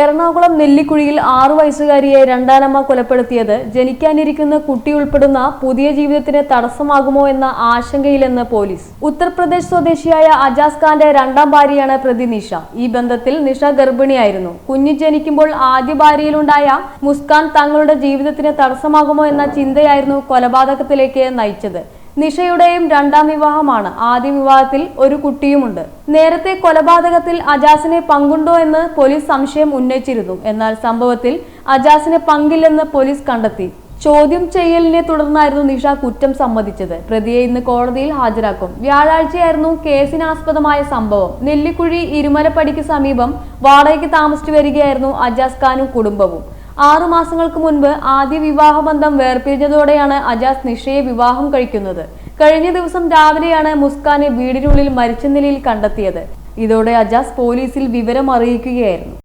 എറണാകുളം നെല്ലിക്കുഴിയിൽ ആറു വയസ്സുകാരിയെ രണ്ടാനമ്മ കൊലപ്പെടുത്തിയത് ജനിക്കാനിരിക്കുന്ന കുട്ടി ഉൾപ്പെടുന്ന പുതിയ ജീവിതത്തിന് തടസ്സമാകുമോ എന്ന ആശങ്കയിലെന്ന് പോലീസ്. ഉത്തർപ്രദേശ് സ്വദേശിയായ അജാസ് ഖാന്റെ രണ്ടാം ഭാര്യയാണ് പ്രതി നിഷ. ഈ ബന്ധത്തിൽ നിഷ ഗർഭിണിയായിരുന്നു. കുഞ്ഞു ജനിക്കുമ്പോൾ ആദ്യ ഭാര്യയിലുണ്ടായ മുസ്കാൻ തങ്ങളുടെ ജീവിതത്തിന് തടസ്സമാകുമോ എന്ന ചിന്തയായിരുന്നു കൊലപാതകത്തിലേക്ക് നയിച്ചത്. നിഷയുടെയും രണ്ടാം വിവാഹമാണ്. ആദ്യ വിവാഹത്തിൽ ഒരു കുട്ടിയുമുണ്ട്. നേരത്തെ കൊലപാതകത്തിൽ അജാസിനെ പങ്കുണ്ടോ എന്ന് പോലീസ് സംശയം ഉന്നയിച്ചിരുന്നു. എന്നാൽ സംഭവത്തിൽ അജാസിനെ പങ്കില്ലെന്ന് പോലീസ് കണ്ടെത്തി. ചോദ്യം ചെയ്യലിനെ തുടർന്നായിരുന്നു നിഷ കുറ്റം സമ്മതിച്ചത്. പ്രതിയെ ഇന്ന് കോടതിയിൽ ഹാജരാക്കും. വ്യാഴാഴ്ചയായിരുന്നു കേസിനാസ്പദമായ സംഭവം. നെല്ലിക്കുഴി ഇരുമലപ്പടിക്ക് സമീപം വാടകയ്ക്ക് താമസിച്ചു വരികയായിരുന്നു അജാസ് ഖാനും കുടുംബവും. ആറു മാസങ്ങൾക്ക് മുൻപ് ആദ്യ വിവാഹബന്ധം വേർപിരിഞ്ഞതോടെയാണ് അജാസ് നിഷയെ വിവാഹം കഴിക്കുന്നത്. കഴിഞ്ഞ ദിവസം രാവിലെയാണ് മുസ്കാനെ വീടിനുള്ളിൽ മരിച്ച നിലയിൽ കണ്ടെത്തിയത്. ഇതോടെ അജാസ് പോലീസിൽ വിവരം അറിയിക്കുകയായിരുന്നു.